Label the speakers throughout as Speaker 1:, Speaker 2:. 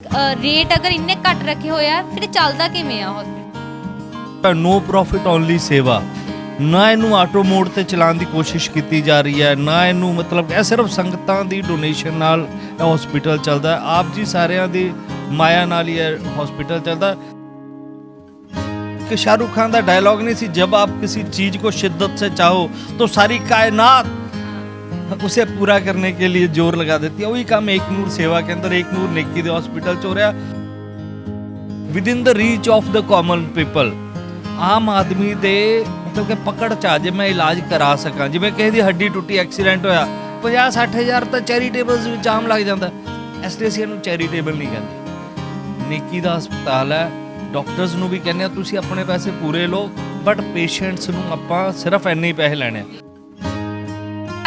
Speaker 1: Rate ਅਗਰ ਇੰਨੇ ਘੱਟ ਰੱਖੇ ਹੋਇਆ ਫਿਰ ਚੱਲਦਾ ਕਿਵੇਂ ਆ ਹਸਪੀਟਲ
Speaker 2: ਨੋ ਪ੍ਰੋਫਿਟ ਓਨਲੀ ਸੇਵਾ। ਨਾ ਇਹਨੂੰ ਆਟੋ ਮੋਡ ਤੇ ਚਲਾਉਣ ਦੀ ਕੋਸ਼ਿਸ਼ ਕੀਤੀ ਜਾ ਰਹੀ ਹੈ, ਨਾ ਇਹਨੂੰ ਮਤਲਬ ਇਹ ਸਿਰਫ ਸੰਗਤਾਂ ਦੀ ਡੋਨੇਸ਼ਨ ਨਾਲ ਇਹ ਹਸਪੀਟਲ ਚੱਲਦਾ ਹੈ। ਆਪ ਜੀ ਸਾਰਿਆਂ ਦੀ ਮਾਇਆ ਨਾਲ ਹੀ ਇਹ ਹਸਪੀਟਲ ਚੱਲਦਾ ਕਿ ਸ਼ਾਹਰੁਖ ਖਾਨ ਦਾ ਡਾਇਲੌਗ ਨਹੀਂ ਸੀ ਜਦ ਆਪ ਕਿਸੇ ਚੀਜ਼ ਕੋ ਸ਼ਿੱਦਤ ਸੇ ਚਾਹੋ, ਤੋ ਸਾਰੀ ਕਾਇਨਾਤ उसे पूरा करने के लिए जोर लगा देती है वही काम एक नूर सेवा के अंदर एक नूर नेकी दे हॉस्पिटल ਚ ਹੋ ਰਿਹਾ within the reach of the common people ਆਮ ਆਦਮੀ ਦੇ ਮਤਲਬ ਕਿ ਪਕੜ ਚ ਆ ਜੇ ਮੈਂ ਇਲਾਜ ਕਰਾ ਸਕਾਂ ਜਿਵੇਂ ਕਿਸੇ ਦੀ ਹੱਡੀ ਟੁੱਟੀ ਐਕਸੀਡੈਂਟ ਹੋਇਆ 50 60000 ਤਾਂ ਚੈਰੀਟੇਬਲਸ ਵਿੱਚ ਆਮ ਲੱਗ ਜਾਂਦਾ ਇਸ ਲਈ ਅਸੀਂ ਇਹਨੂੰ ਚੈਰੀਟੇਬਲ ਨਹੀਂ ਕਹਿੰਦੇ ਨੇਕੀ ਦਾ ਹਸਪਤਾਲ ਹੈ ਡਾਕਟਰਸ ਨੂੰ ਵੀ ਕਹਿੰਦੇ ਆ ਤੁਸੀਂ ਆਪਣੇ ਪੈਸੇ ਪੂਰੇ ਲਓ ਬਟ ਪੇਸ਼ੈਂਟਸ ਨੂੰ ਆਪਾਂ ਸਿਰਫ ਇੰਨੇ ਹੀ ਪੈਸੇ ਲੈਣੇ ਆ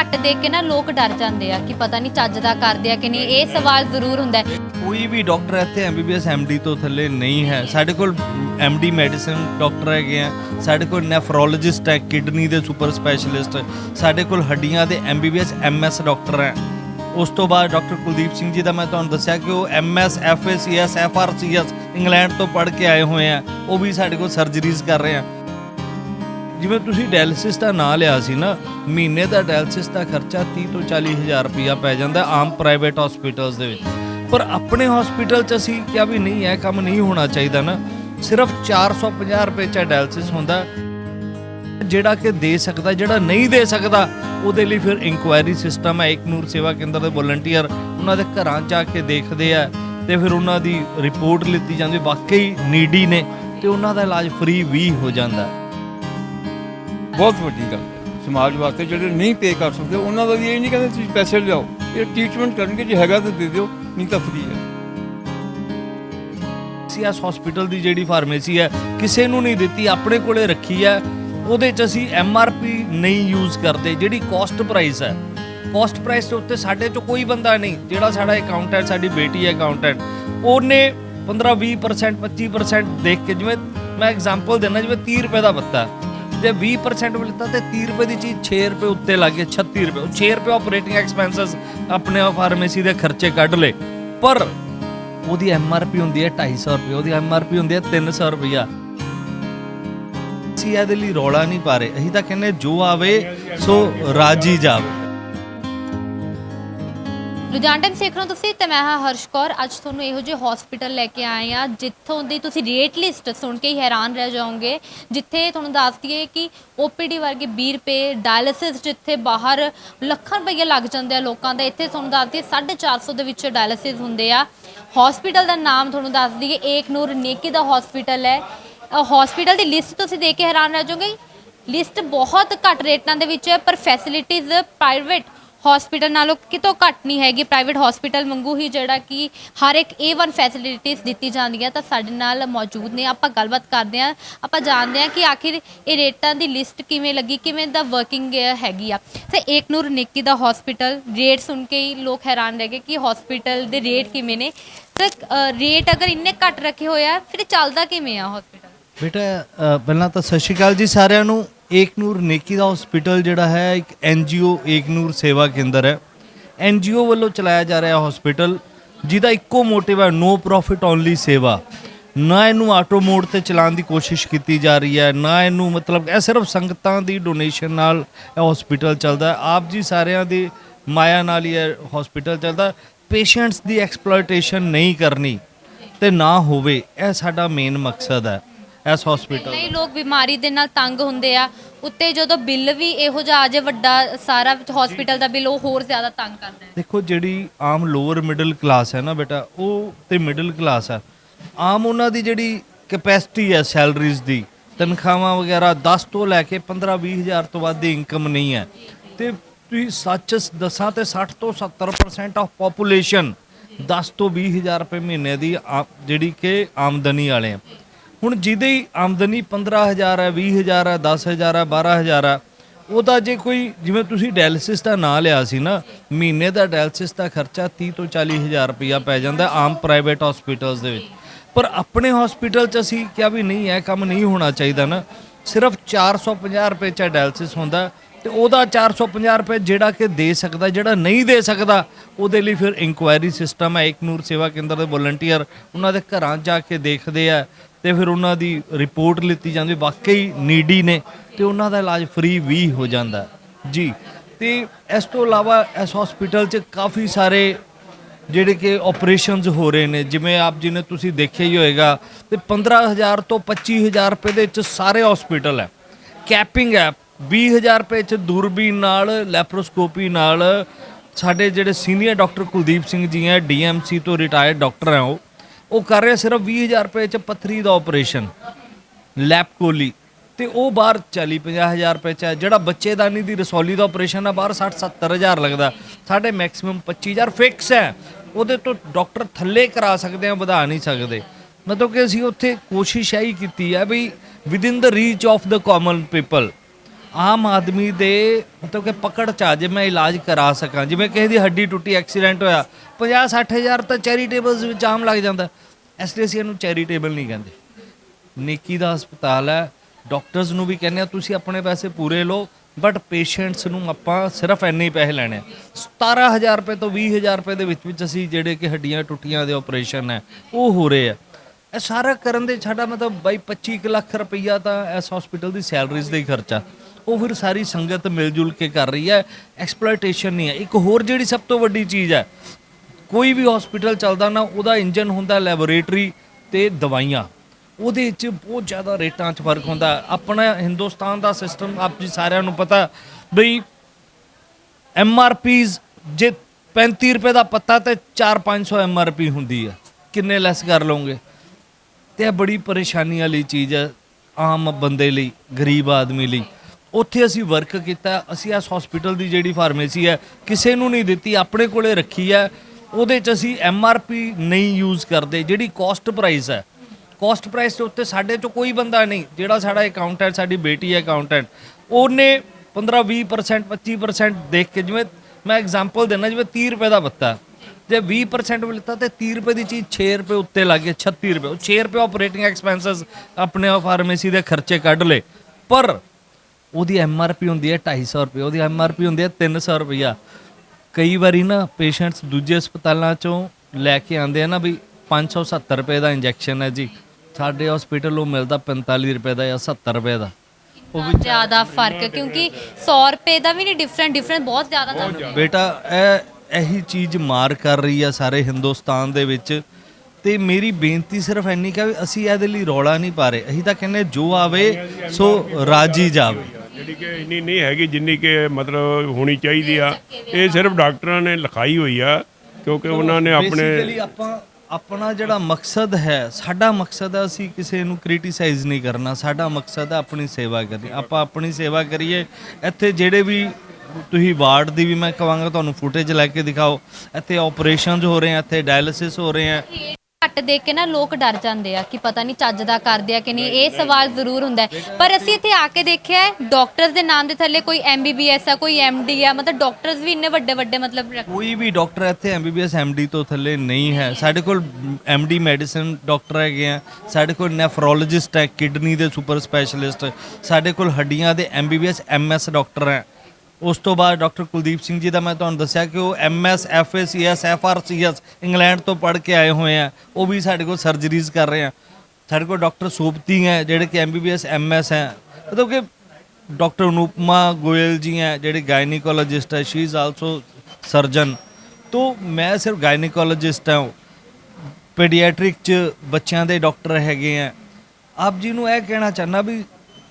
Speaker 1: ਘੱਟ ਦੇਖ ਕੇ ਨਾ ਲੋਕ ਡਰ ਜਾਂਦੇ ਆ ਕਿ ਪਤਾ ਨਹੀਂ ਚੱਜ ਦਾ ਕਰਦੇ ਆ ਕਿ ਨਹੀਂ, ਇਹ ਸਵਾਲ ਜ਼ਰੂਰ ਹੁੰਦਾ ਹੈ।
Speaker 2: ਕੋਈ ਵੀ ਡਾਕਟਰ ਇੱਥੇ ਐਮਬੀਬੀਐਸ, ਐਮਡੀ ਤੋਂ ਥੱਲੇ ਨਹੀਂ ਹੈ। ਸਾਡੇ ਕੋਲ ਐਮਡੀ ਮੈਡੀਸਿਨ ਡਾਕਟਰ ਹੈਗੇ ਆ। ਸਾਡੇ ਕੋਲ ਨੈਫਰੋਲੋਜਿਸਟ ਹੈ, ਕਿਡਨੀ ਦੇ ਸੁਪਰ ਸਪੈਸ਼ਲਿਸਟ। ਸਾਡੇ ਕੋਲ ਹੱਡੀਆਂ ਦੇ ਐਮਬੀਬੀਐਸ, ਐਮਐਸ ਡਾਕਟਰ ਹੈ। ਉਸ ਤੋਂ ਬਾਅਦ ਡਾਕਟਰ ਕੁਲਦੀਪ ਸਿੰਘ ਜੀ ਦਾ ਮੈਂ ਤੁਹਾਨੂੰ ਦੱਸਿਆ ਕਿ ਉਹ ਐਮਐਸ, ਐਫਏਸੀਐਸ, ਐਫਆਰਸੀਐਸ ਇੰਗਲੈਂਡ ਤੋਂ ਪੜ੍ਹ ਕੇ ਆਏ ਹੋਏ ਆ। ਉਹ ਵੀ ਸਾਡੇ ਕੋਲ ਸਰਜਰੀਜ਼ ਕਰ ਰਹੇ ਆ। ਜਿਵੇਂ ਤੁਸੀਂ ਡਾਇਲਿਸਿਸ ਦਾ ਨਾਂ ਲਿਆ ਸੀ ਨਾ, ਮਹੀਨੇ ਦਾ ਡਾਇਲਿਸਿਸ ਦਾ ਖਰਚਾ 30 ਤੋਂ 40 ਹਜ਼ਾਰ ਰੁਪਇਆ ਪੈ ਜਾਂਦਾ ਆਮ ਪ੍ਰਾਈਵੇਟ ਹਸਪੀਟਲਸ ਦੇ ਵਿੱਚ। ਪਰ ਆਪਣੇ ਹਸਪੀਟਲ 'ਚ ਅਸੀਂ ਕਿਹਾ ਵੀ ਨਹੀਂ, ਇਹ ਕੰਮ ਨਹੀਂ ਹੋਣਾ ਚਾਹੀਦਾ ਨਾ। ਸਿਰਫ 450 ਰੁਪਏ 'ਚ ਡਾਇਲਿਸਿਸ ਹੁੰਦਾ। ਜਿਹੜਾ ਕਿ ਦੇ ਸਕਦਾ, ਜਿਹੜਾ ਨਹੀਂ ਦੇ ਸਕਦਾ, ਉਹਦੇ ਲਈ ਫਿਰ ਇਨਕੁਆਇਰੀ ਸਿਸਟਮ ਹੈ। ਇੱਕ ਨੂਰ ਸੇਵਾ ਕੇਂਦਰ ਦੇ ਵੋਲੰਟੀਅਰ ਉਹਨਾਂ ਦੇ ਘਰਾਂ 'ਚ ਜਾ ਕੇ ਦੇਖਦੇ ਆ ਤੇ ਫਿਰ ਉਹਨਾਂ ਦੀ ਰਿਪੋਰਟ ਲਿੱਤੀ ਜਾਂਦੀ। ਵਾਕਈ ਨੀਡੀ ਨੇ ਤੇ ਉਹਨਾਂ ਦਾ ਇਲਾਜ ਫ੍ਰੀ ਵੀ ਹੋ ਜਾਂਦਾ।
Speaker 3: ਬਹੁਤ ਵੱਡੀ ਗੱਲ ਸਮਾਜ ਵਾਸਤੇ ਜਿਹੜੇ ਨਹੀਂ ਪੇ ਕਰ ਸਕਦੇ, ਉਹਨਾਂ ਦਾ ਵੀ ਇਹ ਨਹੀਂ ਕਹਿੰਦੇ ਤੁਸੀਂ ਪੈਸੇ ਲਿਆਓ। ਇਹ ਟ੍ਰੀਟਮੈਂਟ ਕਰਨਗੇ, ਜੇ ਹੈਗਾ ਤਾਂ ਦੇ ਦਿਓ, ਨਹੀਂ ਤਾਂ ਫ੍ਰੀ ਹੈ।
Speaker 2: ਅਸੀਂ ਇਸ ਹਸਪੀਟਲ ਦੀ ਜਿਹੜੀ ਫਾਰਮੇਸੀ ਹੈ, ਕਿਸੇ ਨੂੰ ਨਹੀਂ ਦਿੱਤੀ, ਆਪਣੇ ਕੋਲੇ ਰੱਖੀ ਹੈ। ਉਹਦੇ 'ਚ ਅਸੀਂ ਐਮ ਆਰ ਪੀ ਨਹੀਂ ਯੂਜ਼ ਕਰਦੇ, ਜਿਹੜੀ ਕਾਸਟ ਪ੍ਰਾਈਸ ਹੈ। ਕਾਸਟ ਪ੍ਰਾਈਸ ਦੇ ਉੱਤੇ ਸਾਡੇ 'ਚ ਕੋਈ ਬੰਦਾ ਨਹੀਂ, ਜਿਹੜਾ ਸਾਡਾ ਅਕਾਊਂਟੈਂਟ ਸਾਡੀ ਬੇਟੀ ਹੈ ਅਕਾਊਂਟੈਂਟ ਉਹਨੇ 15 20% 25% ਦੇਖ ਕੇ, ਜਿਵੇਂ ਮੈਂ ਐਗਜ਼ਾਮਪਲ ਦੇਣਾ ਜਿਵੇਂ 30 ਰੁਪਏ ਦਾ ਪੱਤਾ ਜੇ 20% ਮਿਲਦਾ ਤੇ 30 ਰੁਪਏ ਦੀ ਚੀਜ਼ 6 ਰੁਪਏ ਉੱਤੇ ਲੱਗ ਗਏ 36 ਰੁਪਏ। ਉਹ 6 ਰੁਪਏ ਆਪਰੇਟਿੰਗ ਐਕਸਪੈਂਸਸ ਆਪਣੇ ਫਾਰਮੇਸੀ ਦੇ ਖਰਚੇ ਕੱਢ ਲੇ ਪਰ ਉਹਦੀ ਐਮਆਰਪੀ ਹੁੰਦੀ ਹੈ 250 ਰੁਪਏ, ਉਹਦੀ ਐਮਆਰਪੀ ਹੁੰਦੀ ਹੈ 300 ਰੁਪਇਆ ਅਸੀਂ ਇਹਦੇ ਲਈ ਰੌਲਾ ਨਹੀਂ ਪਾ ਰਹੇ। ਅਸੀਂ ਤਾਂ ਕਹਿੰਦੇ ਜੋ ਆਵੇ, ਸੋ ਰਾਜੀ ਜਾਵੇ।
Speaker 1: ਲੁਧਿਆਣਾ ਟਾਈਮ ਦੇਖ ਰਹੇ ਹੋ ਤੁਸੀਂ ਤੇ ਮੈਂ ਹਾਂ ਹਰਸ਼ ਕੌਰ। ਅੱਜ ਤੁਹਾਨੂੰ ਇਹੋ ਜਿਹੇ ਹਸਪੀਟਲ ਲੈ ਕੇ ਆਏ ਆ ਜਿੱਥੋਂ ਦੀ ਤੁਸੀਂ ਰੇਟ ਲਿਸਟ ਸੁਣ ਕੇ ਹੀ ਹੈਰਾਨ ਰਹਿ ਜਾਓਗੇ, ਜਿੱਥੇ ਤੁਹਾਨੂੰ ਦੱਸ ਦਈਏ ਕਿ OPD ਵਰਗੇ 20 ਰੁਪਏ ਡਾਇਲਿਸਿਸ ਜਿੱਥੇ ਬਾਹਰ ਲੱਖਾਂ ਰੁਪਏ ਲੱਗ ਜਾਂਦੇ ਆ ਲੋਕਾਂ ਦਾ, ਇੱਥੇ ਤੁਹਾਨੂੰ ਦੱਸ ਦਈਏ 450 ਦੇ ਵਿੱਚ ਡਾਇਲਿਸਿਸ ਹੁੰਦੇ ਆ। ਹਸਪੀਟਲ ਦਾ ਨਾਮ ਤੁਹਾਨੂੰ ਦੱਸ ਦਈਏ, ਏਕ ਨੂਰ ਨੇਕੀ ਦਾ ਹਸਪੀਟਲ ਹੈ। ਹਸਪੀਟਲ ਦੀ ਲਿਸਟ ਤੁਸੀਂ ਦੇਖ ਕੇ ਹੈਰਾਨ ਰਹਿ ਜਾਓਗੇ। ਲਿਸਟ ਬਹੁਤ ਘੱਟ ਰੇਟਾਂ ਦੇ ਵਿੱਚ ਹੈ, ਪਰ ਫੈਸਿਲਿਟੀਜ਼ ਪ੍ਰਾਈਵੇਟ ਹਸਪੀਟਲ ਨਾਲੋਂ ਕਿਤੋਂ ਘੱਟ ਨਹੀਂ ਹੈਗੀ ਪ੍ਰਾਈਵੇਟ ਹਸਪੀਟਲ ਵਾਂਗੂ ਹੀ ਜਿਹੜਾ ਕਿ ਹਰ ਇੱਕ A1 ਫੈਸਿਲਿਟੀਜ਼ ਦਿੱਤੀ ਜਾਂਦੀਆਂ ਤਾਂ ਸਾਡੇ ਨਾਲ ਮੌਜੂਦ ਨੇ। ਆਪਾਂ ਗੱਲਬਾਤ ਕਰਦੇ ਹਾਂ, ਆਪਾਂ ਜਾਣਦੇ ਹਾਂ ਕਿ ਆਖਿਰ ਇਹ ਰੇਟਾਂ ਦੀ ਲਿਸਟ ਕਿਵੇਂ ਲੱਗੀ, ਕਿਵੇਂ ਦਾ ਵਰਕਿੰਗ ਹੈਗੀ ਆ। ਤੇ ਏਕ ਨੂਰ ਨੇਕੀ ਦਾ ਹਸਪੀਟਲ ਰੇਟ ਸੁਣ ਕੇ ਹੀ ਲੋਕ ਹੈਰਾਨ ਰਹਿ ਗਏ ਕਿ ਹਸਪੀਟਲ ਦੇ ਰੇਟ ਕਿਵੇਂ ਨੇ। ਤਾਂ ਰੇਟ ਅਗਰ ਇੰਨੇ ਘੱਟ ਰੱਖੇ ਹੋਏ ਆ, ਫਿਰ ਚੱਲਦਾ ਕਿਵੇਂ ਆ ਹਸਪੀਟਲ
Speaker 2: ਬੇਟਾ ਪਹਿਲਾਂ ਤਾਂ ਸਤਿ ਸ਼੍ਰੀ ਅਕਾਲ ਜੀ ਸਾਰਿਆਂ ਨੂੰ। ਏਕਨੂਰ ਨੇਕੀ ਦਾ ਹਸਪੀਟਲ ਜਿਹੜਾ ਹੈ, ਇੱਕ ਐਨਜੀਓ ਏਕ ਨੂਰ ਸੇਵਾ ਕੇਂਦਰ ਹੈ। ਐਨਜੀਓ ਵੱਲੋਂ ਚਲਾਇਆ ਜਾ ਰਿਹਾ ਹਸਪੀਟਲ ਜਿਹਦਾ ਇੱਕੋ ਮੋਟਿਵ ਹੈ ਨੋ ਪ੍ਰੋਫਿਟ ਓਨਲੀ ਸੇਵਾ। ਨਾ ਇਹਨੂੰ ਆਟੋ ਮੋਡ ਤੇ ਚਲਾਉਣ ਦੀ ਕੋਸ਼ਿਸ਼ ਕੀਤੀ ਜਾ ਰਹੀ ਹੈ, ਨਾ ਇਹਨੂੰ ਮਤਲਬ ਇਹ ਸਿਰਫ ਸੰਗਤਾਂ ਦੀ ਡੋਨੇਸ਼ਨ ਨਾਲ ਇਹ ਹਸਪੀਟਲ ਚੱਲਦਾ ਆਪ ਜੀ ਸਾਰਿਆਂ ਦੀ ਮਾਇਆ ਨਾਲ ਹੀ ਇਹ ਹਸਪੀਟਲ ਚੱਲਦਾ ਪੇਸ਼ੈਂਟਸ ਦੀ ਐਕਸਪਲੋਇਟੇਸ਼ਨ ਨਹੀਂ ਕਰਨੀ ਤੇ ਨਾ ਹੋਵੇ, ਇਹ ਸਾਡਾ ਮੇਨ ਮਕਸਦ ਹੈ। ਇਸ ਹਸਪੀਟਲ
Speaker 1: ਕਈ ਲੋਕ ਬਿਮਾਰੀ ਦੇ ਨਾਲ ਤੰਗ ਹੁੰਦੇ ਆ। ਉੱਤੇ ਜਦੋਂ ਬਿੱਲ ਵੀ ਇਹੋ ਜਿਹਾ ਆ ਜੇ ਵੱਡਾ ਸਾਰਾ ਹਸਪੀਟਲ ਦਾ ਬਿੱਲ ਉਹ ਹੋਰ ਜ਼ਿਆਦਾ ਤੰਗ ਕਰਦਾ ਹੈ।
Speaker 2: ਦੇਖੋ ਜਿਹੜੀ ਆਮ ਲੋਅਰ ਮਿਡਲ ਕਲਾਸ ਹੈ ਨਾ ਬੇਟਾ ਉਹ ਤੇ ਮਿਡਲ ਕਲਾਸ ਹੈ ਆਮ ਉਹਨਾਂ ਦੀ ਜਿਹੜੀ ਕੈਪੈਸਿਟੀ ਹੈ ਸੈਲਰੀਜ਼ ਦੀ ਤਨਖਾਹਾਂ ਵਗੈਰਾ 10 ਤੋਂ ਲੈ ਕੇ 15 20 ਹਜ਼ਾਰ ਤੋਂ ਵੱਧ ਦੀ ਇਨਕਮ ਨਹੀਂ ਹੈ। ਤੇ ਤੁਸੀਂ ਸੱਚ ਦੱਸਾਂ ਤੇ 60 ਤੋਂ 70% ਆਫ ਪੋਪੂਲੇਸ਼ਨ 10 ਤੋਂ 20 ਹਜ਼ਾਰ ਰੁਪਏ ਮਹੀਨੇ ਦੀ ਆ- ਜਿਹੜੀ ਕਿ ਆਮਦਨੀ ਵਾਲੇ ਆ। ਹੁਣ ਜਿਹਦੀ ਆਮਦਨੀ 15000 ਹੈ 20000 ਹੈ 10000 ਹੈ 12000 ਹੈ ਉਹਦਾ ਜੇ ਕੋਈ, ਜਿਵੇਂ ਤੁਸੀਂ ਡਾਇਲਿਸਿਸ ਦਾ ਨਾਂ ਲਿਆ ਸੀ ਨਾ, ਮਹੀਨੇ ਦਾ ਡਾਇਲਿਸਿਸ ਦਾ ਖਰਚਾ 30 ਤੋਂ 40 ਹਜ਼ਾਰ ਰੁਪਇਆ ਪੈ ਜਾਂਦਾ ਆਮ ਪ੍ਰਾਈਵੇਟ ਹਸਪੀਟਲਸ ਦੇ ਵਿੱਚ। ਪਰ ਆਪਣੇ ਹਸਪੀਟਲ 'ਚ ਅਸੀਂ ਕਿਹਾ ਵੀ ਨਹੀਂ, ਇਹ ਕੰਮ ਨਹੀਂ ਹੋਣਾ ਚਾਹੀਦਾ ਨਾ। ਸਿਰਫ 450 ਰੁਪਏ 'ਚ ਡਾਇਲਿਸਿਸ ਹੁੰਦਾ ਤੇ ਉਹਦਾ 450 ਰੁਪਏ ਜਿਹੜਾ ਕਿ ਦੇ ਸਕਦਾ, ਜਿਹੜਾ ਨਹੀਂ ਦੇ ਸਕਦਾ, ਉਹਦੇ ਲਈ ਫਿਰ ਇਨਕੁਆਇਰੀ ਸਿਸਟਮ ਹੈ। ਇੱਕ ਨੂਰ ਸੇਵਾ ਕੇਂਦਰ ਦੇ ਵੋਲੰਟੀਅਰ ਉਹਨਾਂ ਦੇ ਘਰਾਂ ਜਾ ਕੇ ਦੇਖਦੇ ਆ। ਤੇ ਫਿਰ ਉਹਨਾਂ ਦੀ ਰਿਪੋਰਟ ਲਿੱਤੀ ਜਾਂਦੀ, ਵਾਕਈ ਨੀਡੀ ਨੇ ਤੇ ਉਹਨਾਂ ਦਾ ਇਲਾਜ ਫ੍ਰੀ ਵੀ ਹੋ ਜਾਂਦਾ। ਜੀ, ਤੇ ਇਸ ਤੋਂ ਇਲਾਵਾ ਇਸ ਹਸਪੀਟਲ 'ਚ ਕਾਫੀ ਸਾਰੇ ਜਿਹੜੇ ਕਿ ਆਪਰੇਸ਼ਨਸ ਹੋ ਰਹੇ ਨੇ, ਜਿਵੇਂ ਆਪ ਜੀ ਨੇ ਤੁਸੀਂ ਦੇਖਿਆ ਹੀ ਹੋਏਗਾ ਤੇ 15000 ਤੋਂ 25000 ਰੁਪਏ ਦੇ ਵਿੱਚ ਸਾਰੇ ਹਸਪੀਟਲ ਹੈ। ਕੈਪਿੰਗ ਹੈ 20000 ਰੁਪਏ ਚ ਦੂਰਬੀਨ ਨਾਲ ਲੈਪਰੋਸਕੋਪੀ ਨਾਲ ਸਾਡੇ ਜਿਹੜੇ ਸੀਨੀਅਰ ਡਾਕਟਰ ਕੁਲਦੀਪ ਸਿੰਘ ਜੀ ਹੈ ਡੀਐਮਸੀ ਤੋਂ ਰਿਟਾਇਰਡ ਡਾਕਟਰ ਹੈ ਉਹ। ਉਹ ਕਰ ਰਿਹਾ ਸਿਰਫ 20000 ਰੁਪਏ ਚ ਪੱਥਰੀ ਦਾ ਆਪਰੇਸ਼ਨ ਲੈਪਕੋਲੀ ਤੇ ਉਹ ਬਾਹਰ 40 50000 ਰੁਪਏ ਚ ਹੈ। ਜਿਹੜਾ ਬੱਚੇਦਾਨੀ ਦੀ ਰਸੌਲੀ ਦਾ ਆਪਰੇਸ਼ਨ ਆ ਬਾਹਰ 60 70000 ਲੱਗਦਾ। ਸਾਡੇ ਮੈਕਸਿਮਮ 25000 ਫਿਕਸ ਹੈ। ਉਹਦੇ ਤੋਂ ਡਾਕਟਰ ਥੱਲੇ ਕਰਾ ਸਕਦੇ ਆ ਵਧਾ ਨਹੀਂ ਸਕਦੇ। ਮਤਲਬ ਕਿ ਅਸੀਂ ਉੱਥੇ ਕੋਸ਼ਿਸ਼ ਇਹੀ ਕੀਤੀ ਹੈ ਵੀ within the reach of the common people ਆਮ ਆਦਮੀ ਦੇ ਮਤਲਬ ਕਿ ਪਕੜ ਚ ਆ ਜੇ ਮੈਂ ਇਲਾਜ ਕਰਾ ਸਕਾਂ। ਜਿਵੇਂ ਕਿਸੇ ਦੀ ਹੱਡੀ ਟੁੱਟੀ, ਐਕਸੀਡੈਂਟ ਹੋਇਆ 50 60000 ਤਾਂ ਚੈਰੀਟੇਬਲਸ ਵਿੱਚ ਆਮ ਲੱਗ ਜਾਂਦਾ। ਇਸ ਲਈ ਅਸੀਂ ਇਹਨੂੰ ਚੈਰੀਟੇਬਲ ਨਹੀਂ ਕਹਿੰਦੇ। ਨੇਕੀ ਦਾ ਹਸਪਤਾਲ ਹੈ, ਡਾਕਟਰਸ ਨੂੰ ਵੀ ਕਹਿੰਦੇ ਆ, ਤੁਸੀਂ ਆਪਣੇ ਪੈਸੇ ਪੂਰੇ ਲਓ, ਬਟ ਪੇਸ਼ੈਂਟਸ ਨੂੰ ਆਪਾਂ ਸਿਰਫ ਇੰਨੇ ਹੀ ਪੈਸੇ ਲੈਣੇ ਆ। 17000 ਰੁਪਏ ਤੋਂ 20000 ਰੁਪਏ ਦੇ ਵਿੱਚ ਵਿੱਚ ਅਸੀਂ ਜਿਹੜੇ ਕਿ ਹੱਡੀਆਂ ਟੁੱਟੀਆਂ ਦੇ ਆਪਰੇਸ਼ਨ ਹੈ, ਉਹ ਹੋ ਰਹੇ ਆ। ਇਹ ਸਾਰਾ ਕਰਨ ਦੇ ਸਾਡਾ ਮਤਲਬ ਬਾਈ 25 ਕੁ ਲੱਖ ਰੁਪਈਆ ਤਾਂ ਇਸ ਹਸਪੀਟਲ ਦੀ ਸੈਲਰੀਜ਼ ਦਾ ਹੀ ਖਰਚਾ। ਉਹ ਫਿਰ ਸਾਰੀ ਸੰਗਤ ਮਿਲ ਜੁਲ ਕੇ ਕਰ ਰਹੀ ਹੈ। ਐਕਸਪਲੋਇਟੇਸ਼ਨ ਨਹੀਂ ਹੈ। ਇੱਕ ਹੋਰ ਜਿਹੜੀ ਸਭ ਤੋਂ ਵੱਡੀ ਚੀਜ਼ ਹੈ, ਕੋਈ ਵੀ ਹਸਪੀਟਲ ਚੱਲਦਾ ਨਾ, ਉਹਦਾ ਇੰਜਨ ਹੁੰਦਾ ਲੈਬੋਰੇਟਰੀ ਤੇ ਦਵਾਈਆਂ। ਉਹਦੇ ਵਿੱਚ ਬਹੁਤ ਜ਼ਿਆਦਾ ਰੇਟਾਂ 'ਚ ਫ਼ਰਕ ਹੁੰਦਾ। ਆਪਣਾ ਹਿੰਦੁਸਤਾਨ ਦਾ ਸਿਸਟਮ ਆਪ ਜੀ ਸਾਰਿਆਂ ਨੂੰ ਪਤਾ ਬਈ ਐੱਮ ਆਰ ਪੀਜ਼ ਜੇ 35 ਰੁਪਏ ਦਾ ਪੱਤਾ ਤੇ 4-500 ਪੀ ਹੁੰਦੀ ਹੈ। ਕਿੰਨੇ ਲੈਸ ਕਰ ਲਓਗੇ? ਤੇ ਇਹ ਬੜੀ ਪਰੇਸ਼ਾਨੀ ਵਾਲੀ ਚੀਜ਼ ਹੈ ਆਮ ਬੰਦੇ ਲਈ, ਗਰੀਬ ਆਦਮੀ ਲਈ। ਉੱਥੇ ਅਸੀਂ ਵਰਕ ਕੀਤਾ, ਅਸੀਂ ਇਸ ਹਸਪੀਟਲ ਦੀ ਜਿਹੜੀ ਫਾਰਮੇਸੀ ਹੈ, ਕਿਸੇ ਨੂੰ ਨਹੀਂ ਦਿੱਤੀ, ਆਪਣੇ ਕੋਲੇ ਰੱਖੀ ਹੈ। ਉਹਦੇ 'ਚ ਅਸੀਂ ਐੱਮ ਆਰ ਪੀ ਨਹੀਂ ਯੂਜ਼ ਕਰਦੇ, ਜਿਹੜੀ ਕਾਸਟ ਪ੍ਰਾਈਸ ਹੈ। ਕਾਸਟ ਪ੍ਰਾਈਸ ਦੇ ਉੱਤੇ ਸਾਡੇ 'ਚੋਂ ਕੋਈ ਬੰਦਾ ਨਹੀਂ, ਜਿਹੜਾ ਸਾਡਾ ਅਕਾਊਂਟੈਂਟ ਸਾਡੀ ਬੇਟੀ ਹੈ ਅਕਾਊਂਟੈਂਟ ਉਹਨੇ 15 20% 25% ਦੇਖ ਕੇ, ਜਿਵੇਂ ਮੈਂ ਐਗਜ਼ਾਮਪਲ ਦੇਣਾ ਜਿਵੇਂ 30 ਰੁਪਏ ਦਾ ਬੱਤਾ। ਜੇ 20% ਵੀ ਲਿੱਤਾ, ਤੇ 30 ਰੁਪਏ ਦੀ ਚੀਜ਼ 6 ਰੁਪਏ ਉੱਤੇ ਲੱਗ ਗਏ 36 ਰੁਪਏ। ਉਹ 6 ਰੁਪਏ ਆਪਰੇਟਿੰਗ ਐਕਸਪੈਂਸਸ ਆਪਣੇ ਫਾਰਮੇਸੀ ਦੇ ਖਰਚੇ ਕੱਢ ਲਏ। ਪਰ ਉਹਦੀ ਐਮਆਰਪੀ ਹੁੰਦੀ ਹੈ 250 ਰੁਪਏ ਉਹਦੀ ਐਮਆਰਪੀ ਹੁੰਦੀ ਹੈ 300 ਰੁਪਇਆ ਕਈ ਵਾਰੀ ਨਾ ਪੇਸ਼ੈਂਟਸ ਦੂਜੇ ਹਸਪਤਾਲਾਂ ਚੋਂ ਲੈ ਕੇ ਆਉਂਦੇ ਆ ਨਾ ਵੀ 570 ਰੁਪਏ ਦਾ ਇੰਜੈਕਸ਼ਨ ਹੈ ਜੀ। ਸਾਡੇ ਹਸਪੀਟਲ ਉਹ ਮਿਲਦਾ 45 ਰੁਪਏ ਦਾ ਜਾਂ 70 ਰੁਪਏ ਦਾ।
Speaker 1: ਉਹ ਵੀ ਜ਼ਿਆਦਾ ਫ਼ਰਕ ਕਿਉਂਕਿ 100 ਰੁਪਏ ਦਾ ਵੀ ਨਹੀਂ ਡਿਫਰੈਂਟ ਡਿਫਰੈਂਟ ਬਹੁਤ ਜ਼ਿਆਦਾ ਤੁਹਾਨੂੰ
Speaker 2: ਬੇਟਾ ਇਹ ਇਹੀ ਚੀਜ਼ ਮਾਰ ਕਰ ਰਹੀ ਆ ਸਾਰੇ ਹਿੰਦੁਸਤਾਨ ਦੇ ਵਿੱਚ। ਤੇ ਮੇਰੀ ਬੇਨਤੀ ਸਿਰਫ ਇੰਨੀ ਕਿ ਵੀ ਅਸੀਂ ਇਹਦੇ ਲਈ ਰੌਲਾ ਨਹੀਂ ਪਾ ਰਹੇ। ਅਸੀਂ ਤਾਂ ਕਹਿੰਦੇ ਜੋ ਆਵੇ ਸੋ ਰਾਜੀ ਜਾਵੇ।
Speaker 4: ਜਿਹੜੀ ਕਿ ਇੰਨੀ ਨਹੀਂ ਹੈਗੀ ਜਿੰਨੀ ਕਿ ਮਤਲਬ ਹੋਣੀ ਚਾਹੀਦੀ ਆ। ਇਹ ਸਿਰਫ ਡਾਕਟਰਾਂ ਨੇ ਲਿਖਾਈ ਹੋਈ ਆ ਕਿਉਂਕਿ ਉਹਨਾਂ ਨੇ ਆਪਣੇ
Speaker 2: ਬੇਸਿਕਲੀ ਆਪਾਂ ਆਪਣਾ ਜਿਹੜਾ ਮਕਸਦ ਹੈ ਸਾਡਾ ਮਕਸਦ ਹੈ ਅਸੀਂ ਕਿਸੇ ਨੂੰ ਕ੍ਰਿਟਿਸਾਈਜ਼ ਨਹੀਂ ਕਰਨਾ। ਸਾਡਾ ਮਕਸਦ ਹੈ ਆਪਣੀ ਸੇਵਾ ਕਰਨੀ ਆਪਾਂ ਆਪਣੀ ਸੇਵਾ ਕਰੀਏ। ਇੱਥੇ ਜਿਹੜੇ ਵੀ ਤੁਸੀਂ ਵਾਰਡ ਦੀ ਵੀ ਮੈਂ ਕਹਾਂਗਾ ਤੁਹਾਨੂੰ ਫੁਟੇਜ ਲੈ ਕੇ ਦਿਖਾਓ। ਇੱਥੇ ਆਪਰੇਸ਼ਨਸ ਹੋ ਰਹੇ ਆ ਇੱਥੇ ਡਾਇਲਿਸਿਸ ਹੋ ਰਹੇ ਆ।
Speaker 1: ਘੱਟ ਦੇਖ ਕੇ ਨਾ ਲੋਕ ਡਰ ਜਾਂਦੇ ਆ ਕਿ ਪਤਾ ਨਹੀਂ ਚੱਜ ਦਾ ਕਰਦੇ ਆ ਕਿ ਨਹੀਂ। ਇਹ ਸਵਾਲ ਜ਼ਰੂਰ ਹੁੰਦਾ ਹੈ। ਪਰ ਅਸੀਂ ਇੱਥੇ ਆ ਕੇ ਦੇਖਿਆ ਹੈ ਡਾਕਟਰਸ ਦੇ ਨਾਮ ਦੇ ਥੱਲੇ ਕੋਈ ਐਮਬੀਬੀਐਸ ਆ ਕੋਈ ਐਮਡੀ ਆ ਮਤਲਬ ਡਾਕਟਰਸ ਵੀ ਇੰਨੇ ਵੱਡੇ ਵੱਡੇ ਮਤਲਬ ਰੱਖ-
Speaker 2: ਕੋਈ ਵੀ ਡਾਕਟਰ ਇੱਥੇ ਐਮਬੀਬੀਐਸ ਐਮਡੀ ਤੋਂ ਥੱਲੇ ਨਹੀਂ ਹੈ। ਸਾਡੇ ਕੋਲ ਐਮਡੀ ਮੈਡੀਸਨ ਡਾਕਟਰ ਹੈਗੇ ਆ। ਸਾਡੇ ਕੋਲ ਨੈਫਰੋਲੋਜਿਸਟ ਹੈ ਕਿਡਨੀ ਦੇ ਸੁਪਰ ਸਪੈਸ਼ਲਿਸਟ ਸਾਡੇ ਕੋਲ ਹੱਡੀਆਂ ਦੇ ਐਮਬੀਬੀਐਸ ਐਮਐਸ ਡਾਕਟਰ ਹੈ। ਉਸ ਤੋਂ ਬਾਅਦ ਡਾਕਟਰ ਕੁਲਦੀਪ ਸਿੰਘ ਜੀ ਦਾ ਮੈਂ ਤੁਹਾਨੂੰ ਦੱਸਿਆ ਕਿ ਉਹ ਐਮਐਸ ਐਫਏਸੀਐਸ ਐਫਆਰਸੀਐਸ ਇੰਗਲੈਂਡ ਤੋਂ ਪੜ੍ਹ ਕੇ ਆਏ ਹੋਏ ਆ। ਉਹ ਵੀ ਸਾਡੇ ਕੋਲ ਸਰਜਰੀਜ਼ ਕਰ ਰਹੇ ਆ। ਸਾਡੇ ਕੋਲ ਡਾਕਟਰ ਸੋਪਤੀ ਹੈ, ਜਿਹੜੇ ਕਿ ਐਮਬੀਬੀਐਸ ਐਮਐਸ ਹੈ। ਮਤਲਬ ਕਿ ਡਾਕਟਰ ਅਨੂਪਮਾ ਗੋਇਲ ਜੀ ਹੈ, ਜਿਹੜੇ ਗਾਇਨੀਕੋਲੋਜਿਸਟ ਹੈ। ਸ਼ੀ ਇਜ਼ ਆਲਸੋ ਸਰਜਨ ਤੋਂ ਮੈਂ ਸਿਰਫ ਗਾਇਨੀਕੋਲੋਜਿਸਟ ਹਾਂ। ਪੀਡੀਆਟ੍ਰਿਕ ਚ ਬੱਚਿਆਂ ਦੇ ਡਾਕਟਰ ਹੈਗੇ ਆ। ਆਪ ਜੀ ਨੂੰ ਇਹ ਕਹਿਣਾ ਚਾਹਨਾ ਵੀ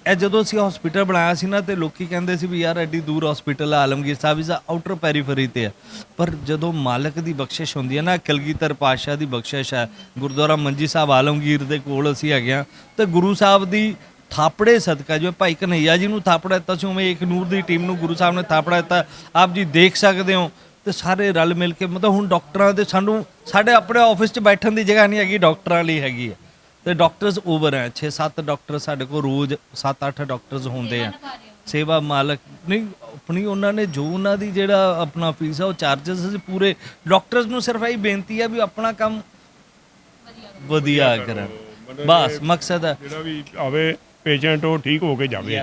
Speaker 2: ਇਹ ਜਦੋਂ ਅਸੀਂ ਹਸਪੀਟਲ ਬਣਾਇਆ ਸੀ ਨਾ ਤੇ ਲੋਕੀ ਕਹਿੰਦੇ ਸੀ ਵੀ ਯਾਰ ਐਡੀ ਦੂਰ ਹਸਪੀਟਲ ਆ, ਆਲਮਗੀਰ ਸਾਹਿਬ, ਇਸ ਆਊਟਰ ਪੈਰੀਫਰੀ ਤੇ ਆ ਪਰ ਜਦੋਂ ਮਾਲਕ ਦੀ ਬਖਸ਼ਿਸ਼ ਹੁੰਦੀ ਹੈ ਨਾ, ਕਲਗੀਧਰ ਪਾਤਸ਼ਾਹ ਦੀ ਬਖਸ਼ਿਸ਼ ਹੈ, ਗੁਰਦੁਆਰਾ ਮੰਜੀ ਸਾਹਿਬ ਆਲਮਗੀਰ ਦੇ ਕੋਲ ਅਸੀਂ ਹੈਗੇ ਆ ਤੇ ਗੁਰੂ ਸਾਹਿਬ ਦੀ ਥਾਪੜੇ ਸਦਕਾ, ਜਿਵੇਂ ਭਾਈ ਕਨਈਆ ਜੀ ਨੂੰ ਥਾਪੜਾ ਦਿੱਤਾ ਸੀ, ਉਵੇਂ ਇੱਕ ਨੂਰ ਦੀ ਟੀਮ ਨੂੰ ਗੁਰੂ ਸਾਹਿਬ ਨੇ ਥਾਪੜਾ ਦਿੱਤਾ। ਆਪ ਜੀ ਦੇਖ ਸਕਦੇ ਹੋ ਤੇ ਸਾਰੇ ਰਲ ਮਿਲ ਕੇ, ਮਤਲਬ ਹੁਣ ਡਾਕਟਰਾਂ ਦੇ ਸਾਨੂੰ, ਸਾਡੇ ਆਪਣੇ ਆਫਿਸ 'ਚ ਬੈਠਣ ਦੀ ਜਗ੍ਹਾ ਨਹੀਂ ਹੈਗੀ, ਡਾਕਟਰਾਂ ਲਈ ਹੈਗੀ ਹੈ। ਤੇ ਡਾਕਟਰਸ ਓਵਰ ਹੈ। 6-7 ਡਾਕਟਰ ਸਾਡੇ ਕੋਲ ਰੋਜ਼ 7-8 ਡਾਕਟਰਸ ਹੁੰਦੇ ਆ। ਸੇਵਾ ਮਾਲਕ ਨਹੀਂ ਆਪਣੀ ਉਹਨਾਂ ਨੇ ਜੋ ਉਹਨਾਂ ਦੀ ਜਿਹੜਾ ਆਪਣਾ ਫੀਸ ਆ ਉਹ ਚਾਰजेस ਅਸੀਂ ਪੂਰੇ ਡਾਕਟਰਸ ਨੂੰ ਸਿਰਫ ਇਹੀ ਬੇਨਤੀ ਹੈ ਵੀ ਆਪਣਾ ਕੰਮ ਵਧੀਆ ਕਰਨ। ਬਸ ਮਕਸਦ ਹੈ।
Speaker 4: ਜਿਹੜਾ ਵੀ ਆਵੇ ਪੇਸ਼ੈਂਟ ਉਹ ਠੀਕ ਹੋ ਕੇ ਜਾਵੇ।